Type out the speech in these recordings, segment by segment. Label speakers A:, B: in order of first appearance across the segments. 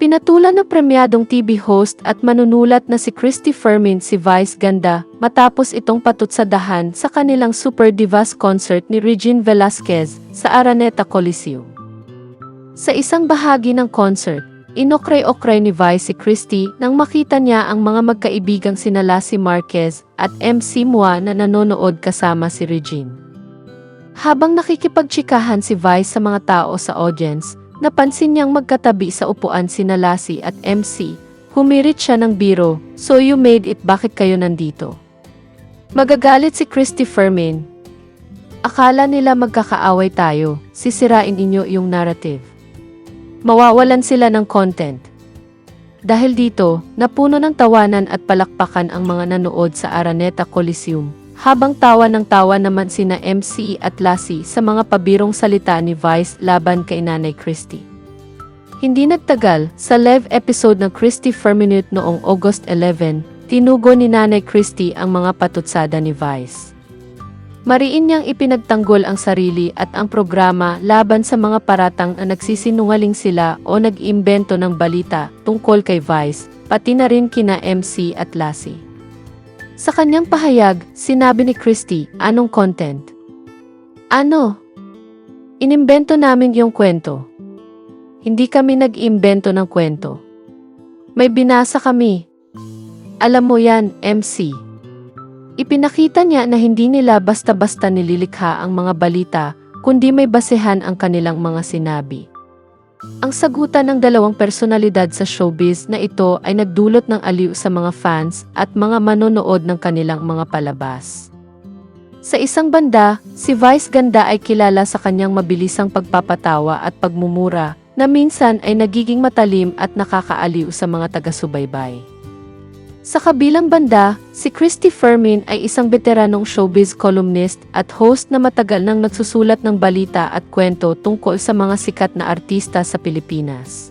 A: Pinatulan ng premyadong TV host at manunulat na si Christy Fermin si Vice Ganda matapos itong patutsadahan sa kanilang Super Divas concert ni Regine Velasquez sa Araneta Coliseum. Sa isang bahagi ng concert, inokray-okray ni Vice si Christy nang makita niya ang mga magkaibigang sinala si Marquez at MC Mua na nanonood kasama si Regine. Habang nakikipagtsikahan si Vice sa mga tao sa audience, napansin niyang magkatabi sa upuan si Nalasi at MC. Humirit siya ng biro, so you made it bakit kayo nandito? Magagalit si Christy Fermin. Akala nila magkakaaway tayo, sisirain inyo yung narrative. Mawawalan sila ng content. Dahil dito, napuno ng tawanan at palakpakan ang mga nanood sa Araneta Coliseum, habang tawa ng tawa naman sina MC at Lassie sa mga pabirong salita ni Vice laban kay Nanay Christie. Hindi nagtagal, sa live episode ng Christie Ferminute noong August 11, tinugo ni Nanay Christie ang mga patutsada ni Vice. Mariin niyang ipinagtanggol ang sarili at ang programa laban sa mga paratang na nagsisinungaling sila o nag-imbento ng balita tungkol kay Vice, pati na rin kina MC at Lassie. Sa kanyang pahayag, sinabi ni Christy, anong content? Ano? Inimbento namin yung kwento. Hindi kami nag-imbento ng kwento. May binasa kami. Alam mo yan, MC. Ipinakita niya na hindi nila basta-basta nililikha ang mga balita, kundi may basehan ang kanilang mga sinabi. Ang sagutan ng dalawang personalidad sa showbiz na ito ay nagdulot ng aliw sa mga fans at mga manonood ng kanilang mga palabas. Sa isang banda, si Vice Ganda ay kilala sa kanyang mabilisang pagpapatawa at pagmumura na minsan ay nagiging matalim at nakakaaliw sa mga taga-subaybay. Sa kabilang banda, si Christy Fermin ay isang veteranong showbiz columnist at host na matagal nang nagsusulat ng balita at kwento tungkol sa mga sikat na artista sa Pilipinas.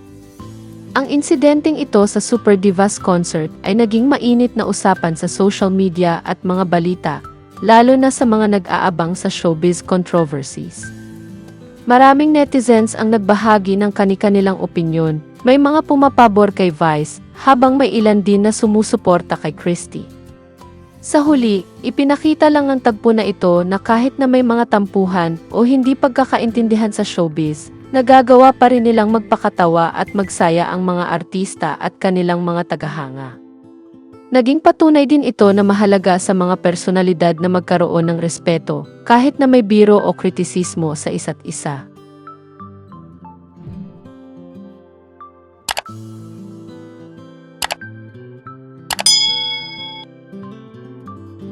A: Ang insidenteng ito sa Super Divas concert ay naging mainit na usapan sa social media at mga balita, lalo na sa mga nag-aabang sa showbiz controversies. Maraming netizens ang nagbahagi ng kani-kanilang opinyon. May mga pumapabor kay Vice, habang may ilan din na sumusuporta kay Christie. Sa huli, ipinakita lang ng tagpo na ito na kahit na may mga tampuhan o hindi pagkakaintindihan sa showbiz, nagagawa pa rin nilang magpakatawa at magsaya ang mga artista at kanilang mga tagahanga. Naging patunay din ito na mahalaga sa mga personalidad na magkaroon ng respeto, kahit na may biro o kritisismo sa isa't isa.